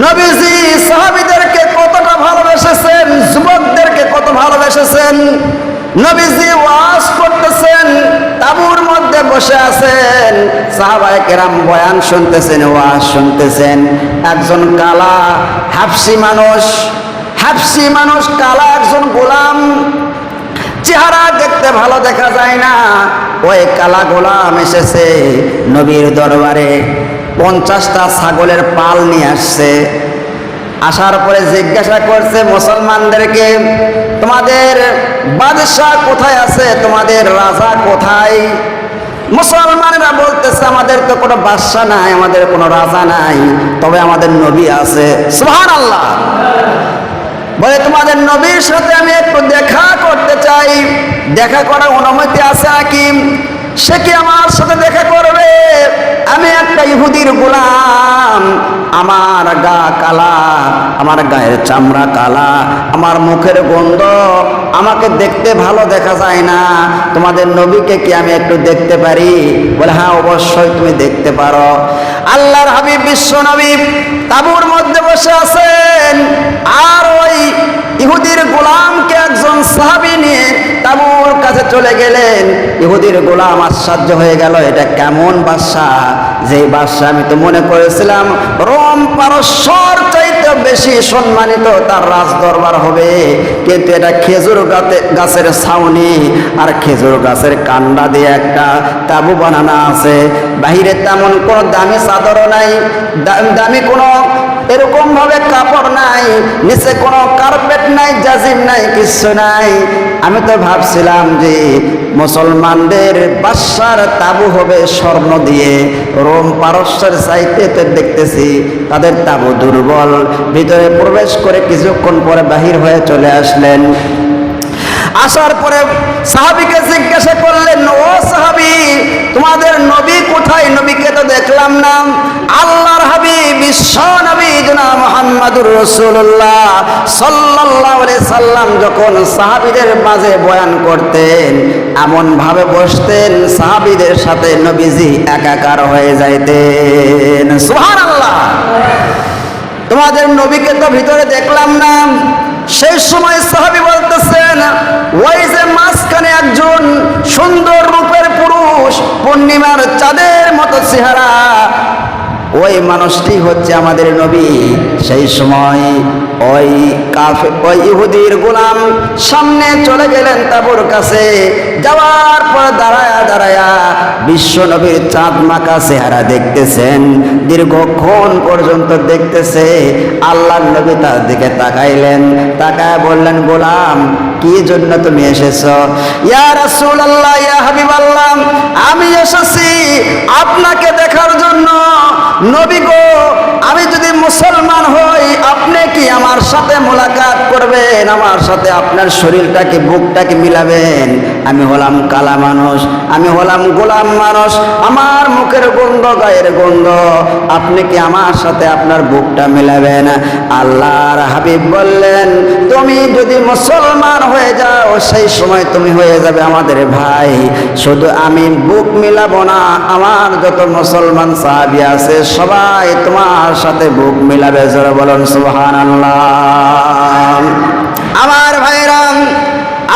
নবীজি সাহাবিদেরকে কতটা ভালোবেসেছেন, যুবকদেরকে কত ভালোবেসেছেন? নবীজি ওয়াজ করতেছেন, তাবুর মধ্যে বসে আছেন, সাহাবায়ে কেরাম বয়ান শুনতেছেন, ওয়াজ শুনতেছেন। একজন কালা, হাফসি মানুষ হাফসি মানুষ, কালা একজন গোলাম। চেহারা দেখতে ভালো দেখা যায় না, ওই কালা গোলাম এসেছে নবীর দরবারে। পঞ্চাশটা ছাগলের পাল নিয়ে আসছে। আসার পরে জিজ্ঞাসা করছে, মুসলমানদেরকে তোমাদের বাদশাহ কোথায় আছে? তোমাদের রাজা কোথায়? মুসলমানেরা বলতেছে, আমাদের তো কোনো বাদশাহ নাই, আমাদের কোনো রাজা নাই, তবে আমাদের নবী আছে। সুবহানাল্লাহ। বলে, তোমাদের নবীর সাথে আমি একটু দেখা করতে চাই। দেখা করার অনুমতি আছে নাকি সে কি আমার সাথে দেখা করবে? আমি একটা ইহুদির গোলাম। আমার গা কালা, আমার গায়ের চামড়া কালা, আমার মুখের গন্ধ। আমাকে দেখতে ভালো দেখা যায় না। তোমাদের নবীকে কি আমি একটু দেখতে পারি? বলে হ্যাঁ অবশ্যই তুমি দেখতে পারো। আল্লাহর হাবিব বিশ্ব নবী তাবুর মধ্যে বসে আছেন। আর ওই ইহুদির গোলামকে একজন সাহাবি নিয়ে তাবুর কাছে চলে গেলেন ইহুদির গোলাম আশ্চর্য হয়ে গেল, এটা কেমন বাদশা? যে বাদশা, আমি তো মনে করেছিলাম রোম পারস্যর চাইতে বেশি সম্মানিত তার রাজ দরবার হবে। কিন্তু এটা খেজুর গাছের ছাউনি আর খেজুর গাছের কান্ডা দিয়ে একটা তাবু বানানো আছে। বাহিরে তেমন কোনো দামি চাদরও নাই দামি কোনো এরকম ভাবে কাপড় নাই, নিচে কোনো কার্পেট নাই, জাজিম নাই কিছু নাই। আমি তো ভাবছিলাম যে মুসলমানদের বাসার তাবু হবে স্বর্ণ দিয়ে। রোম পারস্যের চাইতে দেখতেছি তাদের তাবু দুর্বল। ভিতরে প্রবেশ করে কিছুক্ষণ পরে বাহির হয়ে চলে আসলেন। আসার পরে সাহাবিকে জিজ্ঞাসা করলেন, ও সাহাবি, তোমাদের নবী কোথায়? নবীকে তো দেখলাম না। আল্লাহর হাবিব, বিশ্ব নবী জনা মোহাম্মদুর রসুল্লাহ আলাইহি সাল্লাম যখন সাহাবিদের মাঝে বয়ান করতেন এমন ভাবে বসতেন, সাহাবিদের সাথে নবীজি একাকার হয়ে যাইতেন। সুবহানাল্লাহ। তোমাদের নবীকে তো ভিতরে দেখলাম না। সেই সময় সাহাবি বলতেছেন সুন্দর রূপের পুরুষ পূর্ণিমার চাঁদের মতো চেহারা। ওই মানুষটি হচ্ছে আমাদের নবী। সেই সময় ওই কাফে, ওই ইহুদির গোলাম সামনে চলে গেলেন তাবুর কাছে। যাওয়ার পর দাঁড়ায়া দাঁড়ায়া বিশ্ব নবীর চাঁদ মাকা চেহারা দেখতেছেন। দীর্ঘক্ষণ পর্যন্ত দেখতেছে আল্লাহ নবী তার দিকে তাকাইলেন। তাকায় বললেন, গোলাম, কি জন্য তুমি এসেছ? ইয়া রাসূল আল্লাহ ইয়া হাবিব আল্লাহ আমি এসেছি আপনাকে দেখার জন্য। নবী গো আমি যদি মুসলমান হই আপনি কি আমার সাথে মোলাকাত করবেন, আমার সাথে আপনার শরীরটাকে, বুকটাকে মিলাবেন। আমি হলাম কালা মানুষ, আমি হলাম গোলাম মানুষ, আমার মুখের গন্ধ, গায়ের গন্ধ। আপনি কি আমার সাথে আপনার বুকটা মিলাবেন? আল্লাহর হাবিব বললেন, তুমি যদি মুসলমান হয়ে যাও, সেই সময় তুমি হয়ে যাবে আমাদের ভাই। শুধু আমি বুক মিলাবো না, আমার যত মুসলমান সাহাবি আছে, সবাই তোমার সাথে বুক মিলাবে। জোরে বলুন সুবহান আমার ভাইরাম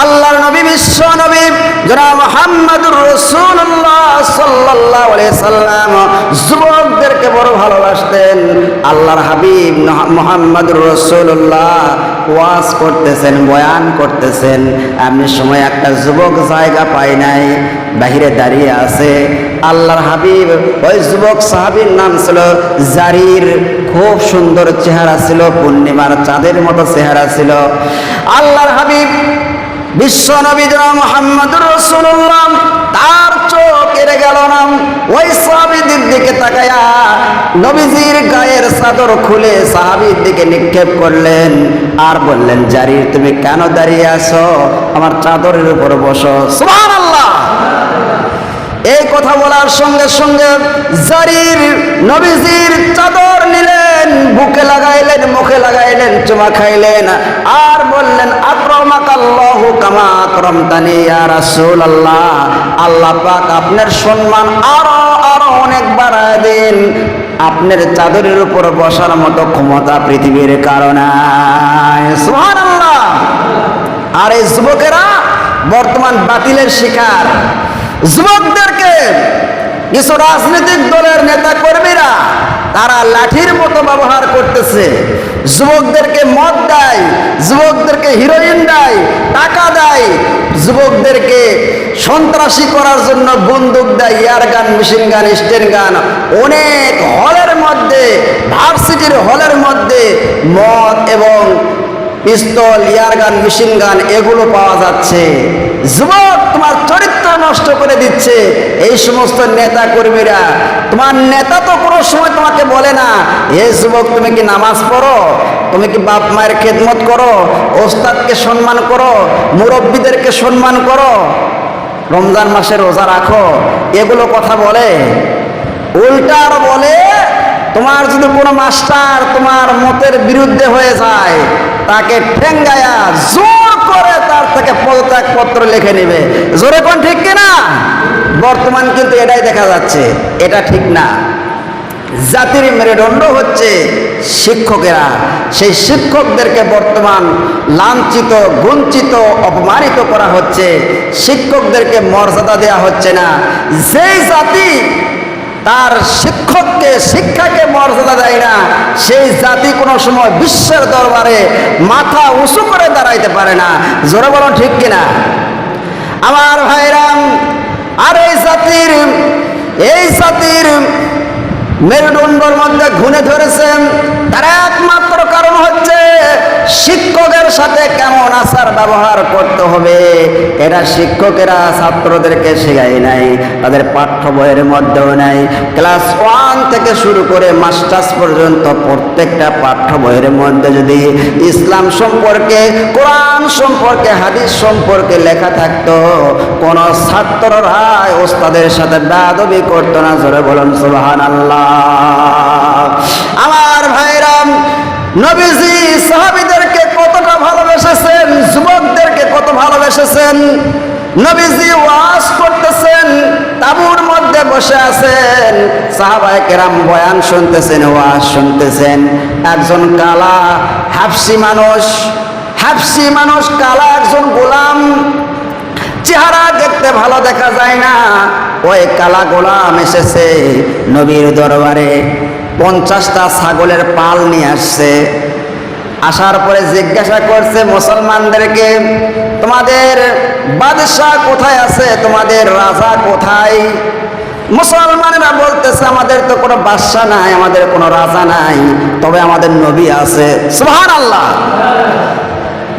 আল্লাহর নবী, বিশ্ব নবী, জনাব মোহাম্মদুর রসুল্লাহ আলাইহি সাল্লাম যুবকদেরকে বড় ভালোবাসতেন। আল্লাহর হাবিব মোহাম্মদুর রসুল্লাহ ওয়াজ করতেছেন, বয়ান করতেছেন। এমনি সময় একটা যুবক জায়গা পায় নাই, বাহিরে দাঁড়িয়ে আছে। আল্লাহর হাবিব ওই যুবক সাহাবীর নাম ছিল জারির। খুব সুন্দর চেহারা ছিল, পূর্ণিমার চাঁদের মতো চেহারা ছিল। আল্লাহর হাবিব বিশ্ব নবী রসুল্লাহ তার চোখ এড়ে গেল ওই সাহাবিদের দিকে তাকায়া নবীজির গায়ের খুলে সাহাবির দিকে নিক্ষেপ করলেন আর বললেন, জারির, তুমি কেন দাঁড়িয়ে আছো? আমার চাদরের উপর বসো। সুবহানাল্লাহ। এই কথা বলার সঙ্গে সঙ্গে জারির নবীজির চাদর নিলেন বুকে লাগাইলেন, মুখে লাগাইলেন, চুমা খাইলেন। আর বললেন কামা ইয়া রাসূলুল্লাহ। আল্লাহ পাক আপনার সম্মান আরও আরও অনেক বাড়ায় দিন। আপনার চাদরের উপর বসার মতো ক্ষমতা পৃথিবীর কারণে সুবহানাল্লাহ। আর এই যুবকেরা বর্তমান বাতিলের শিকার। যুবকদেরকে কিছু রাজনৈতিক দলের নেতা কর্মীরা তারা লাঠির মতো ব্যবহার করতেছে। যুবকদেরকে মদ দেয়, যুবকদেরকে হিরোইন দেয়, টাকা দেয়। যুবকদেরকে সন্ত্রাসী করার জন্য বন্দুক দেয় ইয়ার গান মেশিন গান স্টেন গান অনেক হলের মধ্যে ভার্সিটির হলের মধ্যে মদ এবং পিস্তল ইয়ার গান মেশিন গান এগুলো পাওয়া যাচ্ছে। যুবক, তোমার চরিত্র নষ্ট করে দিচ্ছে। এই সমস্ত নেতা কর্মীরা তোমার নেতা তো কোনো সময় তোমাকে বলে না হে যুবক, তুমি কি নামাজ পড়ো? তুমি কি বাপ মায়ের খেদমত করো? ওস্তাদকে সম্মান করো? মুরব্বীদেরকে সম্মান করো? রমজান মাসে রোজা রাখো? এগুলো কথা বলে। উল্টা আরও বলে তোমার যদি কোনো মাস্টার তোমার মতের বিরুদ্ধে হয়ে যায়, তাকে ঠেঙ্গায়া জোর করে তার থেকে পদত্যাগ পত্র লিখে নেবে। জোরে কোন ঠিক কিনা? বর্তমান কিন্তু এটাই দেখা যাচ্ছে, এটা ঠিক না। জাতির মেরুদণ্ড হচ্ছে শিক্ষকেরা। সেই শিক্ষকদেরকে বর্তমান লাঞ্ছিত, গুঞ্চিত, অপমানিত করা হচ্ছে। শিক্ষকদেরকে মর্যাদা দেওয়া হচ্ছে না। যেই জাতি তার শিক্ষককে, শিক্ষাকে মর্যাদা দেয় না। সেই জাতি কোনো সময় বিশ্বের দরবারে মাথা উঁচু করে দাঁড়াইতে পারে না। জোরে বলো ঠিক কিনা? আমার ভাইরাম, আর এই জাতির এই জাতির মেরুদণ্ডর মধ্যে ঘুরে ধরেছেন, তার একমাত্র কারণ হচ্ছে শিক্ষকের সাথে কেমন আচার ব্যবহার করতে হবে? এটা শিক্ষকেরা ছাত্রদেরকে শেখায় নাই, তাদের পাঠ্য বইয়ের মধ্যেও নাই। ক্লাস ওয়ান থেকে শুরু করে মাস্টার্স পর্যন্ত প্রত্যেকটা পাঠ্য বইয়ের মধ্যে যদি ইসলাম সম্পর্কে, কোরআন সম্পর্কে, হাদিস সম্পর্কে লেখা থাকতো, কোন ছাত্ররা ওস্তাদের সাথে বেদবি করতো না। জোরে বলুন সুবহান আল্লাহ আমার ভাইরাম, নবীজি সাহাবিদেরকে কতটা ভালোবেসেছেন যুবকদেরকে ভালোবেসেছেন নবীজি ওয়াজ করতেছেন, তাবুর মধ্যে বসে আছেন, সাহাবায়ে কেরাম বয়ান শুনতেছেন, ওয়াজ শুনতেছেন। একজন কালা, হাফসি মানুষ হাফসি মানুষ, কালা একজন গোলাম। চেহারা দেখতে ভালো দেখা যায় না। ওই কালা গোলাম এসেছে নবীর দরবারে। পঞ্চাশটা ছাগলের পাল নিয়ে আসছে। আসার পরে জিজ্ঞাসা করছে, মুসলমানদেরকে তোমাদের বাদশাহ কোথায় আছে? তোমাদের রাজা কোথায়? মুসলমানেরা বলতেছে, আমাদের তো কোনো বাদশাহ নাই, আমাদের কোনো রাজা নাই, তবে আমাদের নবী আছে। সুবহান আল্লাহ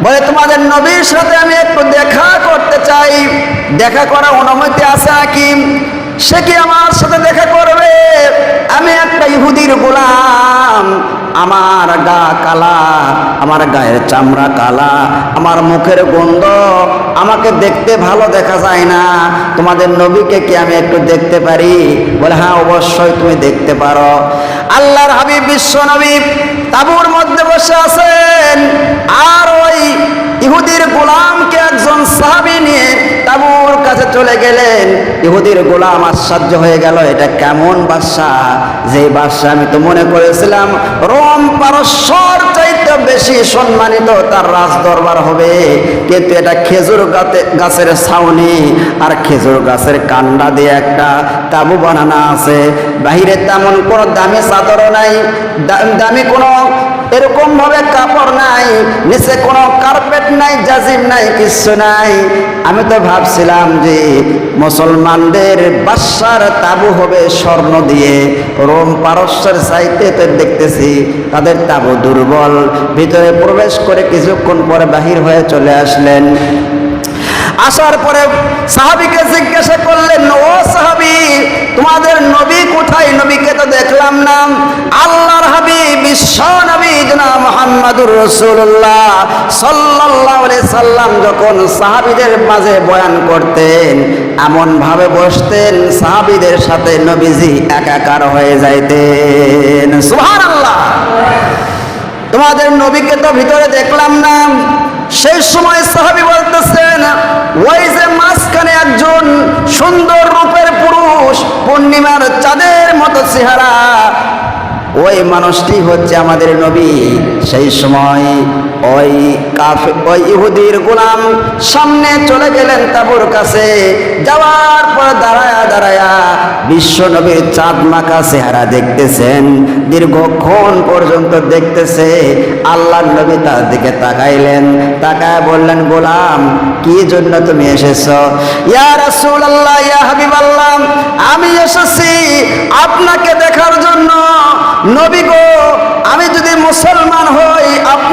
বলে, তোমাদের নবীর সাথে আমি একটু দেখা করতে চাই। দেখা করার অনুমতি আছে নাকি সে কি আমার সাথে দেখা করবে? আমি একটা ইহুদির গোলাম আমার গা কালা, আমার গায়ের চামড়া কালা, আমার মুখের গন্ধ আমাকে দেখতে ভালো দেখা যায় না। তোমাদের নবীকে কি আমি একটু দেখতে পারি? বলে হ্যাঁ অবশ্যই তুমি দেখতে পারো। আল্লাহর হাবিব বিশ্ব নবী তাবুর মধ্যে বসে আছেন। আর ইহুদির গোলামকে একজন সাহাবি নিয়ে তাবুর কাছে চলে গেলেন। ইহুদির গোলাম আশ্চর্য হয়ে গেল, এটা কেমন বাদশা যে বাদশা আমি তো মনে করেছিলাম, রোম পারস্যর চাইতে বেশি সম্মানিত তার রাজ দরবার হবে। কিন্তু এটা খেজুর গাছের ছাউনি আর খেজুর গাছের কান্ডা দিয়ে একটা তাবু বানানো আছে। বাহিরে তেমন কোনো দামি চাদরও নাই দামি কোনো এরকম ভাবে কাপড় নাই, নিচে কোনো কার্পেট নাই, জাজিম নাই কিছু নাই। আমি তো ভাবছিলাম যে মুসলমানদের বাসার তাবু হবে স্বর্ণ দিয়ে। রোম পারস্যের সাইতে তো দেখতেছি তাদের তাবু দুর্বল। ভিতরে প্রবেশ করে কিছুক্ষণ পরে বাহির হয়ে চলে আসলেন। আসার পরে সাহাবিকে জিজ্ঞাসা করলেন, ও সাহাবি, তোমাদের নবী কোথায়? নবীকে তো দেখলাম না। আল্লাহর হাবিব, বিশ্ব নবী জনা মোহাম্মদুর রসুল্লাহ আলাইহি সাল্লাম যখন সাহাবিদের মাঝে বয়ান করতেন এমন ভাবে বসতেন, সাহাবিদের সাথে নবীজি একাকার হয়ে যাইতেন। সুবহানাল্লাহ। তোমাদের নবীকে তো ভিতরে দেখলাম না। সেই সময় সাহাবি বলতেছেন ওই যে মাঝখানে একজন সুন্দর রূপের পুরুষ পূর্ণিমার চাঁদের মতো চেহারা। ওই মানুষটি হচ্ছে আমাদের নবী। সেই সময় ওই কাফে, ওই ইহুদির গোলাম সামনে চলে গেলেন তাবুর কাছে। যাওয়ার পর দাঁড়ায়া দাঁড়ায়া বিশ্ব নবীর চাঁদ মাখা চেহারা দেখতেছেন। দীর্ঘক্ষণ পর্যন্ত দেখতেছে আল্লাহ নবী তার দিকে তাকাইলেন। তাকায় বললেন, গোলাম, কি জন্য তুমি এসেছ? ইয়া রাসূলুল্লাহ, ইয়া হাবিবাল্লাহ, আমি এসেছি আপনাকে দেখার জন্য। নবী গো, আমি যদি মুসলমান হই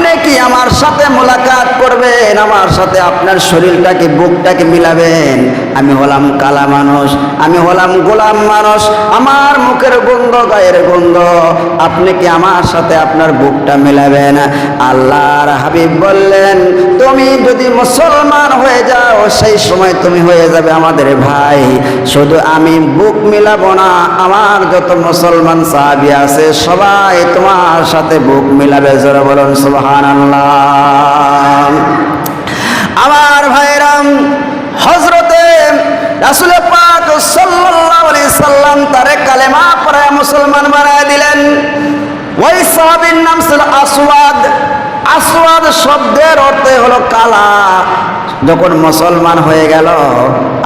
আপনি কি আমার সাথে মোলাকাত করবেন? আমার সাথে আপনার শরীরটাকে, বুকটাকে মিলাবেন। আমি হলাম কালা মানুষ, আমি হলাম গোলাম মানুষ, আমার মুখের গন্ধ, গায়ের গন্ধ। আপনি কি আমার সাথে আপনার বুকটা মিলাবেন? আল্লাহর হাবিব বললেন, তুমি যদি মুসলমান হয়ে যাও, সেই সময় তুমি হয়ে যাবে আমাদের ভাই। শুধু আমি বুক মিলাবো না, আমার যত মুসলমান সাহাবি আছে, সবাই তোমার সাথে বুক মিলাবে। জোরে বলুন আমার ভাইরাম হজরতে রাসুল পাক সাল্লাল্লাহু আলাইহি সাল্লাম তারে কালেমা পড়ায় মুসলমান বানায় দিলেন। ওই সাহাবীর নাম ছিল আসওয়াদ। আসওয়াদ শব্দের অর্থে হলো কালা। যখন মুসলমান হয়ে গেল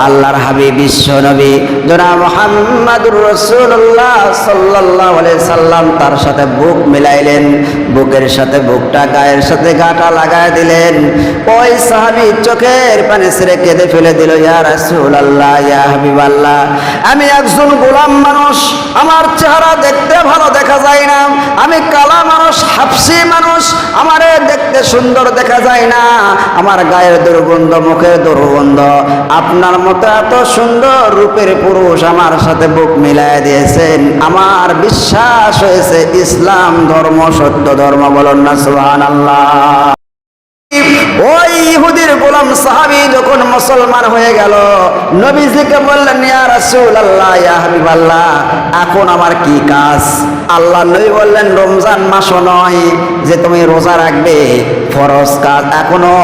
আল্লাহর হাবিব বিশ্ব নবী। জনাব মোহাম্মদুর রসুল্লাহ সাল্লাহ সাল্লাম তার সাথে বুক মিলাইলেন, বুকের সাথে বুকটা, গায়ের সাথে গাটা লাগায় দিলেন। ওই সাহাবি চোখের পানি ছেড়ে কেঁদে ফেলে দিল, ইয়া রাসুল আল্লাহ ইয়া হাবিব আল্লাহ আমি একজন গোলাম মানুষ, আমার চেহারা দেখতে ভালো দেখা যায় না, আমি কালা মানুষ, হাফসি মানুষ, আমারে দেখতে সুন্দর দেখা যায় না, আমার গায়ের দুর্গন্ধ, মুখের দুর্গন্ধ, আপনার মতো এত সুন্দর, রূপের পুরুষ আমার সাথে বুক মিলায় দিয়েছেন। আমার বিশ্বাস হয়েছে, ইসলাম ধর্ম, সত্য ধর্ম, বলুন না সুহান আল্লাহ ইহুদির গোলাম সাহাবি যখন মুসলমান হয়ে গেল, নবীজিকে বললেন ইয়া হাবিবাল্লাহ, এখন আমার কি কাজ? আল্লাহ নবী বললেন, রমজান মাসও নয় যে তুমি রোজা রাখবে, ফরজ কাজ এখনও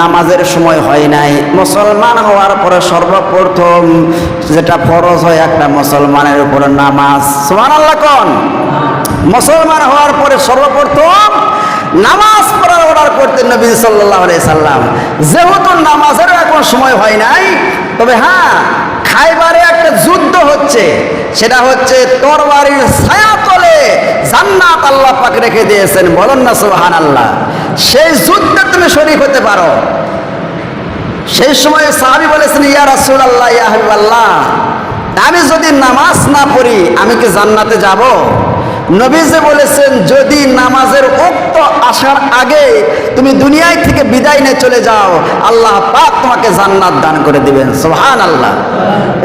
নামাজের সময় হয় নাই। মুসলমান হওয়ার পরে সর্বপ্রথম যেটা ফরজ হয় একটা মুসলমানের উপরে নামাজ। কন? মুসলমান হওয়ার পরে সর্বপ্রথম নামাজ পড়ার অর্ডার করতেন নবী সাল্লাহ সাল্লাম। যেহেতু নামাজেরও এখন সময় হয় নাই, তবে হ্যাঁ খাইবারে একটা যুদ্ধ হচ্ছে। সেটা হচ্ছে তরবারির ছায়া তলে জান্নাত আল্লাহ পাক রেখে দিয়েছেন। বলুন না সুহান আল্লাহ সেই যুদ্ধে তুমি শরীক হতে পারো। সেই সময় সাহাবি বলেছেন, ইয়া রাসুল আল্লাহ ইয়া হাবিব আল্লাহ আমি যদি নামাজ না পড়ি, আমি কি জান্নাতে যাব? নবীজে বলেছেন, যদি নামাজের উক্ত আসার আগে তুমি দুনিয়ায় থেকে বিদায় নিয়ে চলে যাও, আল্লাহ পাক তোমাকে জান্নাত দান করে দিবেন সুবহান আল্লাহ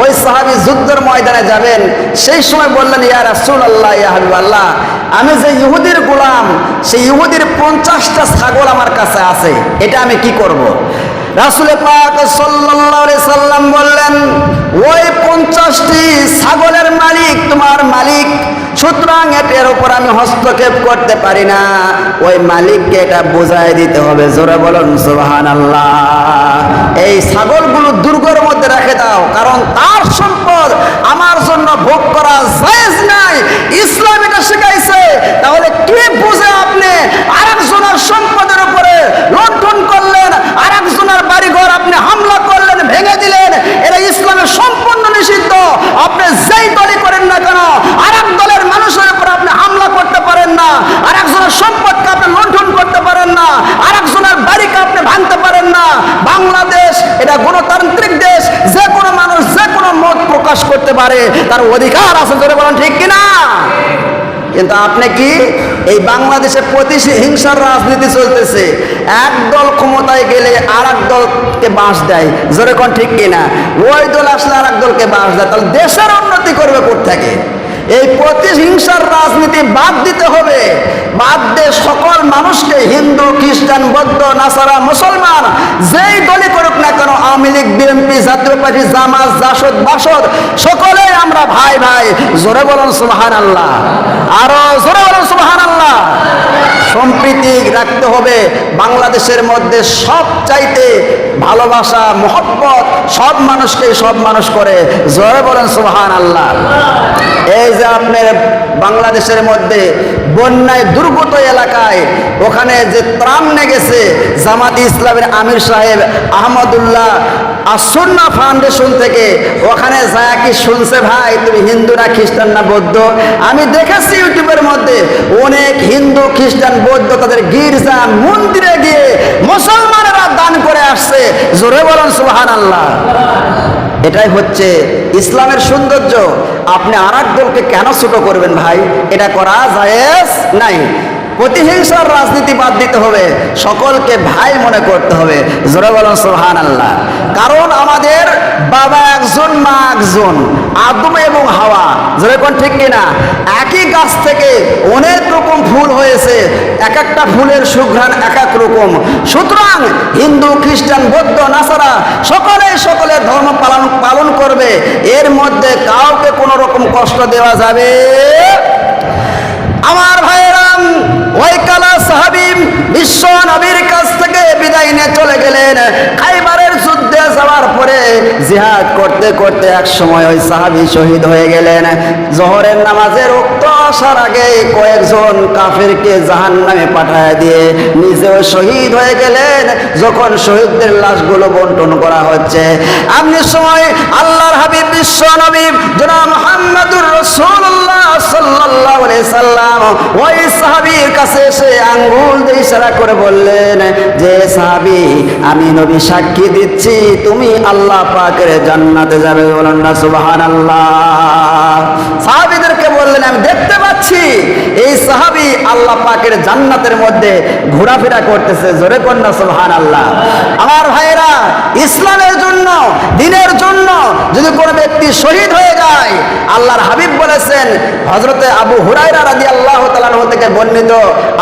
ওই সাহাবী যুদ্ধের ময়দানে যাবেন, সেই সময় বললেন, ইয়া রাসূল আল্লাহ ইয়া আল্লাহ আমি যে ইহুদির গোলাম, সেই ইহুদির পঞ্চাশটা ছাগল আমার কাছে আছে, এটা আমি কি করব। রাসুল পাক সাল্লাল্লাহু সাল্লাম বললেন, ওই পঞ্চাশটি ছাগলের মালিক, তোমার মালিক, সুতরাং এটার উপর আমি হস্তক্ষেপ করতে পারি না। ওই মালিককে এটা বোঝাই দিতে হবে। জোরে বলুন সুবাহান আল্লাহ এই ছাগলগুলো দুর্গের মধ্যে রেখে দাও, কারণ তার সম্পদ আমার জন্য ভোগ করা জায়েজ নাই ইসলাম এটা শিখাইছে তাহলে কি বুঝে আপনি আরেকজনের সম্পদের উপরে লুণ্ঠন করলেন আরেকজনের বাড়িঘর আপনি হামলা করলেন ভেঙে দিলেন এটা ইসলামের সম্পূর্ণ নিষিদ্ধ। আপনি যেই দলই করেন না কেন, আরেক দলের মানুষের উপর আপনি হামলা করতে পারেন না, আরেকজনের সম্পদকে আপনি লুণ্ঠন করতে পারেন না, আরেকজনের বাড়িকে আপনি ভাঙতে পারেন না। বাংলাদেশ, এটা গণতান্ত্রিক দেশ, যে কোনো মানুষ যে কোনো মত প্রকাশ করতে পারে, তার অধিকার আছে ধরে বলেন ঠিক কিনা? কিন্তু আপনি কি এই বাংলাদেশে প্রতিহিংসার রাজনীতি চলতেছে। এক দল ক্ষমতায় গেলে আর এক দলকে বাঁশ দেয়। জোরে কোন ঠিক কিনা? ওই দল আসলে আর এক দলকে বাঁশ দেয়। তাহলে দেশের উন্নতি করবে থেকে এই প্রতিহিংসার রাজনীতি বাদ দিতে হবে। বাদ দিয়ে সকল মানুষকে, হিন্দু, খ্রিস্টান, বৌদ্ধ, নাসারা, মুসলমান, যেই দলই করুক না কেন, আওয়ামী লীগ, বিএনপি, জাতীয় পার্টি, জামাত, জাসদ, বাসদ, সকলেই আমরা ভাই ভাই, জোরে বলুন সুবহান আল্লাহ আরও জোরে বলুন সুবহান আল্লাহ সম্প্রীতি রাখতে হবে। বাংলাদেশের মধ্যে সব চাইতে ভালোবাসা, মহব্বত সব মানুষকে সব মানুষ করে। জোরে বলেন সুবহান আল্লাহ এই যে আপনার বাংলাদেশের মধ্যে বন্যায় দুর্গত এলাকায় ওখানে যে ত্রাণ গেছে জামাত ইসলামের আমির সাহেব আহমদুল্লাহ আসন্না ফাউন্ডেশন থেকে, ওখানে যায় কি শুনছে ভাই, তুমি হিন্দু না খ্রিস্টান না বৌদ্ধ? আমি দেখেছি ইউটিউবের মধ্যে অনেক হিন্দু, খ্রিস্টান, বৌদ্ধ তাদের গির্জা, মন্দিরে গিয়ে মুসলমানেরা দান করে আসছে। জোরে বলেন সুহান আল্লাহ এটাই হচ্ছে ইসলামের সৌন্দর্য। আপনি আর দলকে কেন ছোট করবেন ভাই? এটা করা জায়েজ নাই। প্রতিহিংসার রাজনীতি বাদ দিতে হবে, সকলকে ভাই মনে করতে হবে। জোরে বলুন সোহান আল্লাহ কারণ আমাদের বাবা একজন, মা একজন, আদম এবং হাওয়া। জোরে কোন ঠিক কিনা একই গাছ থেকে অনেক রকম ফুল হয়েছে, এক একটা ফুলের সুঘ্রাণ এক এক রকম। সুতরাং হিন্দু, খ্রিস্টান, বৌদ্ধ, নাসারা সকলে সকলের ধর্ম পালন পালন করবে। এর মধ্যে কাউকে কোনো রকম কষ্ট দেওয়া যাবে? আমার ভাইয়েরাম ওই সাহাবিম বিশ্ব নবীর কাছ থেকে বিদায় নিয়ে চলে গেলেন। খাইবারের যুদ্ধে যাওয়ার পরে জিহাদ করতে করতে এক সময় ওই সাহাবি শহীদ হয়ে গেলেন। জহরের নামাজের উক্ত আসার আগে কয়েকজন কাফেরকে জাহান নামে পাঠায় দিয়ে নিজেও শহীদ হয়ে গেলেন। যখন শহীদদের লাশগুলো বন্টন করা হচ্ছে, আপনি সময় আল্লাহর হাবিব, বিশ্ব নবী, জনাব মোহাম্মদুর রসুল্লাহ আলাইহি সাল্লাম ওই সাহাবীর কাছে এসে আঙ্গুল দিয়ে ইশারা করে বললেন, যে সাহাবী, আমি নবী সাক্ষী দিচ্ছি তুমি আল্লাহ পাকের জান্নাতে যাবে বলেন না, সুবহানাল্লাহ। সাহাবীদেরকে বললেন, আমি দেখতে পাচ্ছি, এই সাহাবী আল্লাহ পাকের জান্নাতের মধ্যে ঘোরাফেরা করতেছে। জোরে কন্যা সুবহানাল্লাহ? আমার ভাইয়েরা, ইসলামের জন্য, দিনের জন্য যদি কোনো ব্যক্তি শহীদ হয়ে যায় আল্লাহর হাবিব বলেছেন হজরতে আবু হুরাইরা রাজি আল্লাহ তালাহ থেকে বর্ণিত,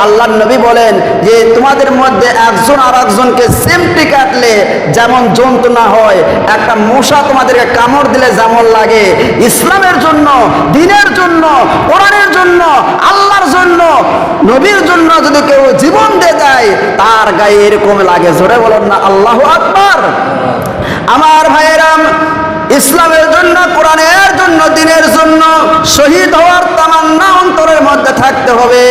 আল্লাহর নবী বলেন যে তোমাদের মধ্যে একজন আর একজনকে সিমটি কাটলে যেমন যন্ত্রণা হয়, একটা মশা তোমাদেরকে কামড় দিলে যেমন লাগে। ইসলামের জন্য, দিনের জন্য, কোরআনের জন্য, আল্লাহর জন্য, নবীর জন্য যদি কেউ জীবন দিয়ে দেয়, তার গায়ে এরকম লাগে। জোরে বলেন না, আল্লাহ আকবার। আমার ভাইয়েরাম ইসলামের জন্য, কোরআনের জন্য, দিনের জন্য শহীদ হওয়ার তামান্না অন্তরের মধ্যে থাকতে হবে।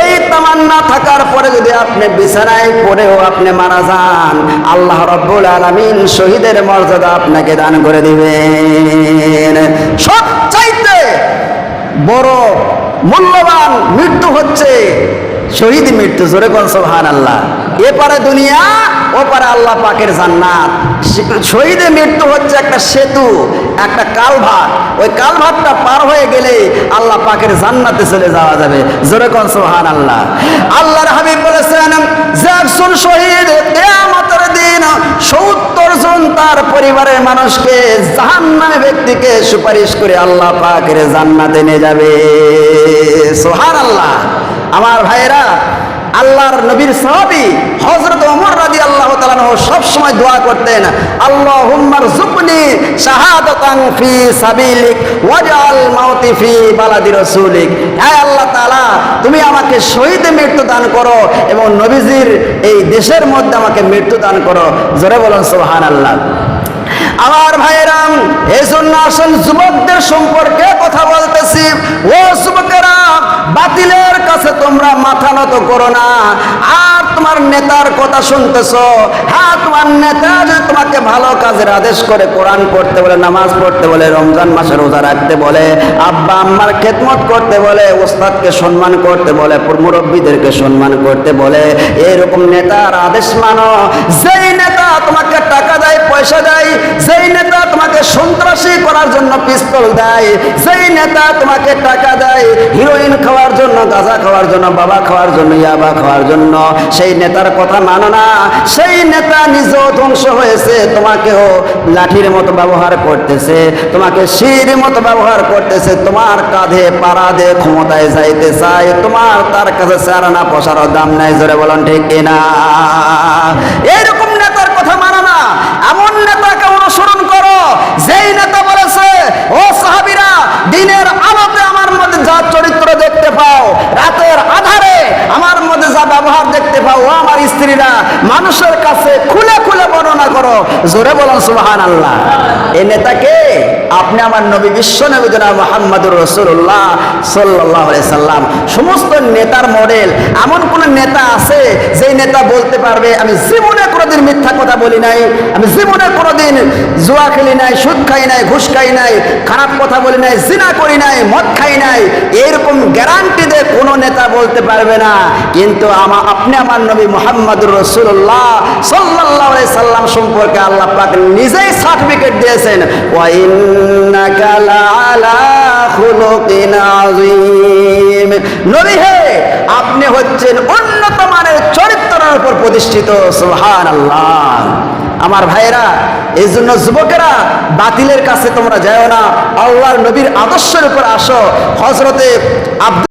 এই তামান্না থাকার পরে যদি আপনি বিছানায় পড়েও আপনি মারা যান, আল্লাহ রব্বুল আলমিন শহীদের মর্যাদা আপনাকে দান করে দিবেন। সব চাইতে বড় মূল্যবান মৃত্যু হচ্ছে শহীদ মৃত্যু। জোরে কোন সোহান আল্লাহ এপারে দুনিয়া ওপারে আল্লাহ পাকের জান্নাত। শহীদে মৃত্যু হচ্ছে একটা সেতু, একটা কালভাট ওই কালভাটটা পার হয়ে গেলে আল্লাহ পাকের জান্নাতে চলে যাওয়া যাবে। জোরে কোন সোহান আল্লাহ আল্লাহর হাবিব বলেছেন একজন শহীদ কেয়ামতের দিন সত্তর জন তার পরিবারের মানুষকে জাহান্নামে ব্যক্তিকে সুপারিশ করে আল্লাহ পাকের জান্নাতে নিয়ে যাবে। সোহান আল্লাহ আমার ভাইরা আল্লাহর নবীর সাহাবি হজরত ওমর রাজি আল্লাহ সব সময় দোয়া করতেন আল্লাহ হুম্মার জুবনি শাহাদাতান ফি সাবিলিক ওয়াজআল মাউতি ফি বালাদি রাসূলিক। হে আল্লাহ তাআলা, তুমি আমাকে শহীদ মৃত্যু দান করো এবং নবীজির এই দেশের মধ্যে আমাকে মৃত্যু দান করো। জোরে বলুন সুবহানাল্লাহ। আমার ভাইরাম এই জন্য আসল যুবকদের সম্পর্কে কথা বলতেছি। ও যুবকেরা, বাতিলের কাছে তোমরা মাথা নত করো না। আর তোমার নেতার কথা শুনতেছ? হ্যাঁ তোমার নেতা যদি তোমাকে ভালো কাজের আদেশ করে কোরআন পড়তে বলে, নামাজ পড়তে বলে, রমজান মাসে রোজা রাখতে বলে, আব্বা আম্মার খেদমত করতে বলে, ওস্তাদকে সম্মান করতে বলে, মুরব্বীদেরকে সম্মান করতে বলে, এরকম নেতার আদেশ মানো। যেই নেতা তোমাকে টাকা দেয়, পয়সা দেয়, যেই নেতা তোমাকে সন্ত্রাসী করার জন্য পিস্তল দেয়, যেই নেতা তোমাকে টাকা দেয়, হিরোইন খাওয়ার জন্য, গাঁজা খাওয়ার জন্য, বাবা খাওয়ার জন্য, ইয়াবা খাওয়ার জন্য, সেই নেতার কথা মানো না। সেই নেতা নিজেও ধ্বংস হয়েছে, তোমাকেও লাঠির মতো ব্যবহার করতেছে, তোমাকে শির মতো ব্যবহার করতেছে, তোমার কাঁধে পাড়াদে ক্ষমতায় যাইতে চায়, তোমার তার কাছে চারানা পশারও দাম নাই, জোরে বলুন ঠিক কিনা এইরকম নেতার কথা মানো না। এমন নেতাকে অনুসরণ করো, যেই নেতা বলেছে, ও সাহাবিরা, দিনের আলোতে আমার মধ্যে যা চরিত্র দেখতে পাও, রাতের আধারে আমার দেখতে পাও আমার স্ত্রীরা, মানুষের কাছে খুলে খুলে বর্ণনা করো। জোরে বলুন সুবাহান আল্লাহ এই নেতাকে আপনি আমার নবী, বিশ্ব নবী জনাব মোহাম্মদুর রসুল্লাহ সাল্লাহ সাল্লাম। সমস্ত নেতার মডেল, এমন কোন নেতা আছে যে নেতা বলতে পারবে, আমি জীবনে কোনোদিন বলি নাই, আমি জীবনে কোনোদিন জুয়া খেলি নাই, সুদ খাই নাই, ঘুষ খাই নাই, খারাপ কথা বলি নাই, জিনা করি নাই, মদ খাই নাই, এরকম গ্যারান্টি দিয়ে কোনো নেতা বলতে পারবে না। কিন্তু আমা আপনি আমার নবী মোহাম্মদুর রসুল্লাহ সাল্লাহ সাল্লাম সম্পর্কে আল্লাহ পাক নিজেই সার্টিফিকেট দিয়েছেন নবী হে, আপনি হচ্ছেন উন্নত মানের চরিত্রের উপর প্রতিষ্ঠিত, সুবহানাল্লাহ। আমার ভাইরা এই জন্য যুবকেরা, বাতিলের কাছে তোমরা যাও না। আল্লাহর নবীর আদর্শের উপর আসো। হজরতে আব্দুল